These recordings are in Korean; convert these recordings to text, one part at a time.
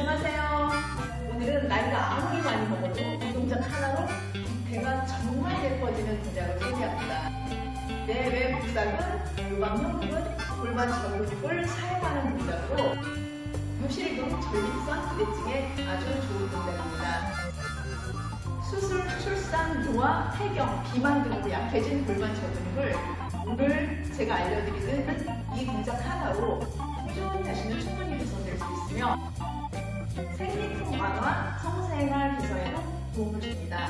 안녕하세요. 오늘은 나이가 아무리 많이 먹어도 이 동작 하나로 배가 정말 예뻐지는 동작을 소개합니다. 내외 복상은 골반 형국은 골반 전근육을 사용하는 동작으로 무실금 전립선 기대증에 아주 좋은 동작입니다. 수술, 출산, 노화, 폐경, 비만 등으로 약해진 골반 저근육을 오늘 제가 알려드리는 이 동작 하나로 꾸준히 하시면 충분히 개선될 수 있으며 생리통 완화, 성생활 개선에도 도움을 줍니다.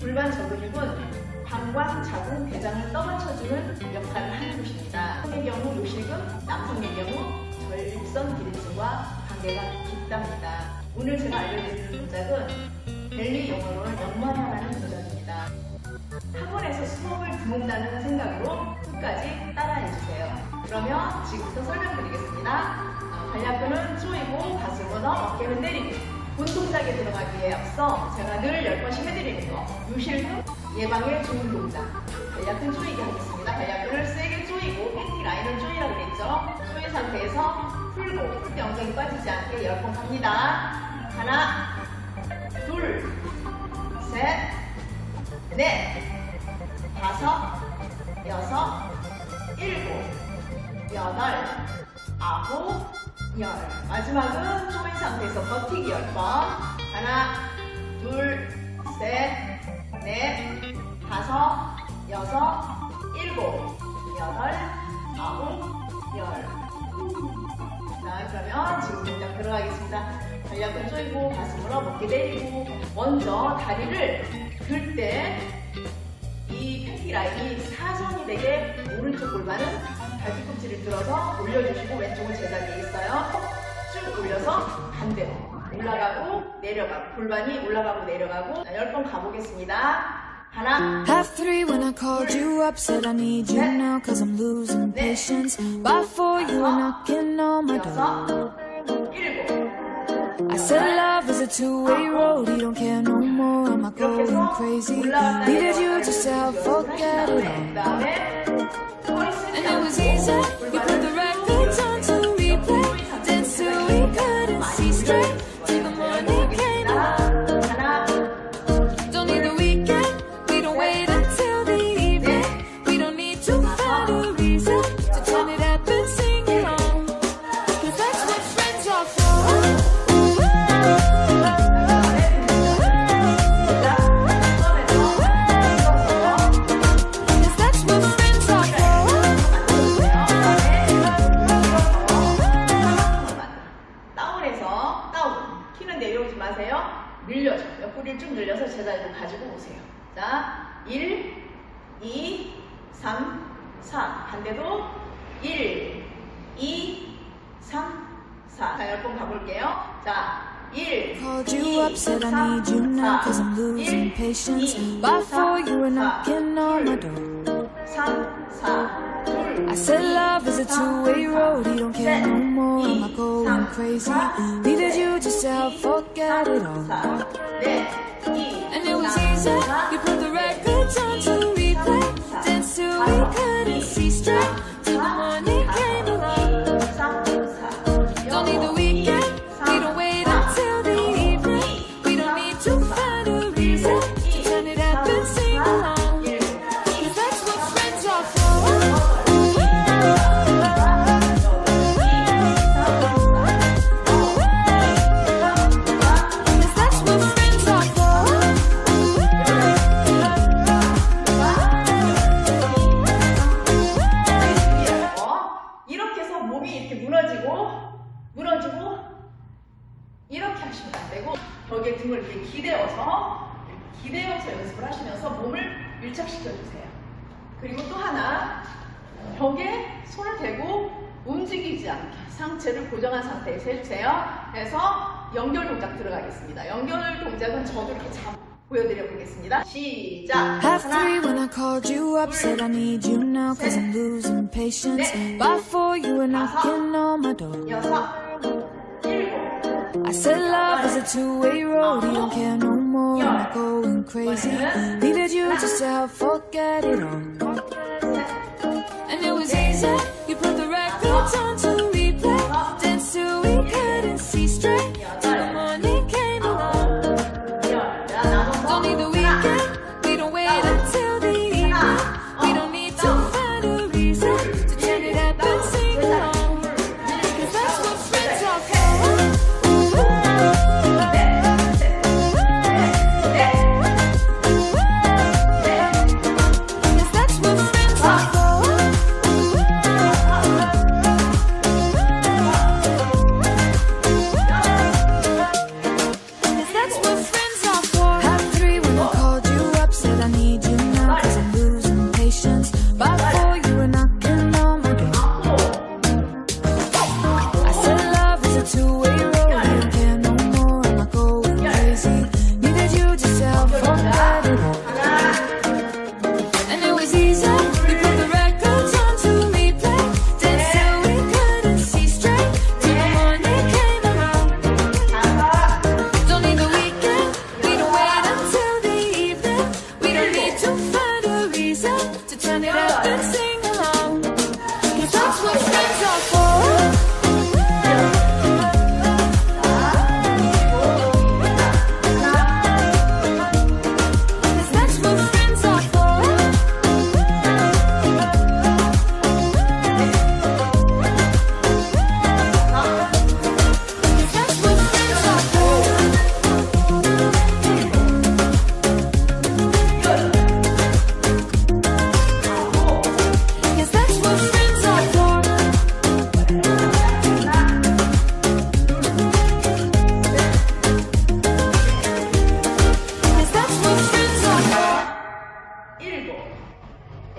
골반 저근육은 방광, 자궁, 대장을 떠받쳐주는 역할을 하는 곳입니다. 여성의 경우 요실금, 남성의 경우 전립선 기대증과 관계가 깊답니다. 오늘 제가 알려드리는 동작은 벨리 영어로는 연마하라는 동작입니다. 학원에서 수업을 듣는다는 생각으로 끝까지 따라해주세요. 그러면 지금부터 설명드리겠습니다. 어, 관략근은 조이고 가슴은 업, 어깨는 내리고 본 동작에 들어가기에 앞서 제가 늘 10번씩 해드리는 거 유실금 예방에 좋은 동작 관략근 조이기 하겠습니다. 관략근을 세게 조이고 팬티 라인을 조이라고 그랬죠. 조인 상태에서 풀고 풀때 엉덩이 빠지지 않게 10번 갑니다. 하나 둘, 셋, 넷, 다섯, 여섯, 일곱, 여덟, 아홉, 열. 마지막은 조인 상태에서 버티기 열 번. 하나, 둘, 셋, 넷, 다섯, 여섯, 일곱, 여덟, 아홉, 열. 자, 그러면 지금 동작 들어가겠습니다. 전략을 조이고 가슴으로 어깨 내리고 먼저 다리를 들 때 이 팬티 라인이 사선이 되게 오른쪽 골반은 발뒤꿈치를 들어서 올려주시고 왼쪽은 제자리에 있어요. 쭉 올려서 반대로 올라가고 내려가고 골반이 올라가고 내려가고 자, 10번 가보겠습니다. 하나 Half three when I called you up, said I need you now, cause I'm losing patience. By four, you were knocking on my door. I said love is a two-way road, you don't care no more, am I going crazy? Needed you to self, forget it all. 그 And it was easy, answer. 옆구리를 쭉 늘려서 제자리로 가지고 오세요 자 1, 2, 3, 4 반대도 1, 2, 3, 4 자, 10번 가볼게요 자 1, Called you up, said I need you now, cause I'm losing patience. By four, you were knocking on my door. 3, 4, 둘, I said love is a two-way road, you don't care no more, am I going crazy? Needed you just to help forget it all. 4, 넷, 2, And it was easy, you put the records on to replay, dance till we couldn't see straight, 기대어서 연습을 하시면서 몸을 밀착시켜 주세요. 그리고 또 하나 벽에 손을 대고 움직이지 않게 상체를 고정한 상태에서 해주세요. 그래서 연결 동작 들어가겠습니다. 연결 동작은 저도 이렇게 잡 보여드려 보겠습니다. 시작. 하나, when I called you up, said I need you now, cause I'm losing patience. By four, you were knocking on my door. 여섯. I said love is a two-way road, you don't care no more, I'm going crazy? Needed you just to help forget it all. And it was easy, you put the records on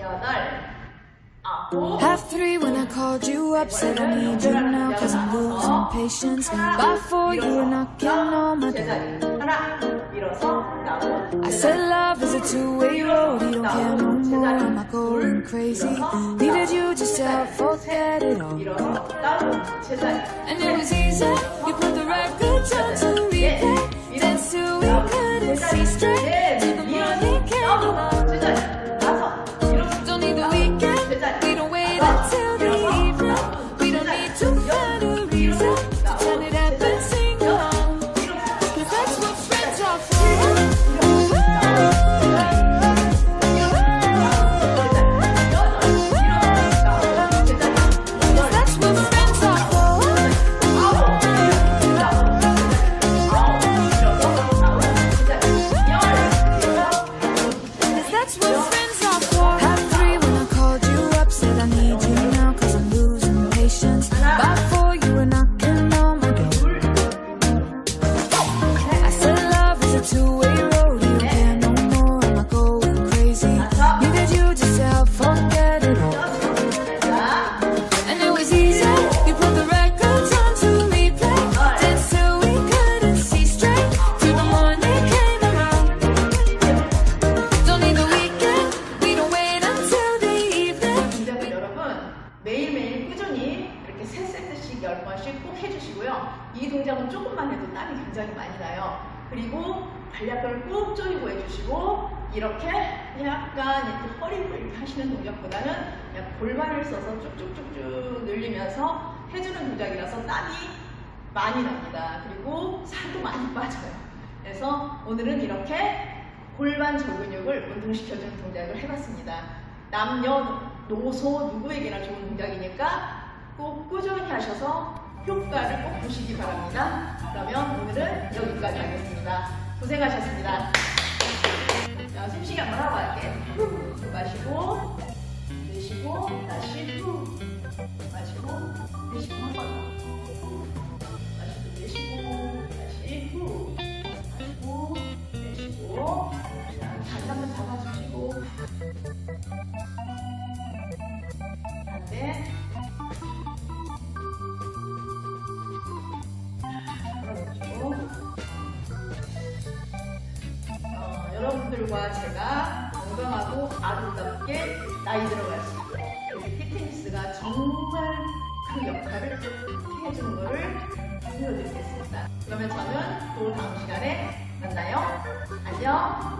여덟, 아홉, Half three when I called you up, said I need you now cause I'm losing patience. By four you were knocking on my door. 제자리. 하나, 일어서, 나오. I said love is a two-way road, you don't care no more, am I going crazy? Needed you just to help forget it all. 일어서, 나오. 제자리. And it was easy, you put the records on to replay. Dance till we couldn't see straight, till the morning came along. 매일매일 꾸준히 이렇게 세 세트씩 열 번씩 꼭 해주시고요. 이 동작은 조금만 해도 땀이 굉장히 많이 나요. 그리고 간략을 꾹 조이고 해주시고 이렇게 약간 이렇게 허리를 이렇게 하시는 동작보다는 그냥 골반을 써서 쭉쭉쭉쭉 늘리면서 해주는 동작이라서 땀이 많이 납니다. 그리고 살도 많이 빠져요. 그래서 오늘은 이렇게 골반 저근육을 운동시켜주는 동작을 해봤습니다. 남녀, 노소 누구에게나 좋은 동작이니까 꼭 꾸준히 하셔서 효과를 꼭 보시기 바랍니다. 그러면 오늘은 여기까지 하겠습니다. 고생하셨습니다. 자, 숨쉬기 한번 하고 갈게. 후 마시고, 내쉬고, 다시 후 마시고, 내쉬고 한번 더. 마시고, 내쉬고, 다시 후 마시고, 내쉬고. 자, 다리 한번 잡아주시고. 여러분들과 제가 건강하고 아름답게 나이 들어갈 수 있도록 우리 피트니스가 정말 그 역할을 해주는 것을 보여드리겠습니다. 그러면 저는 또 다음 시간에 만나요. 안녕.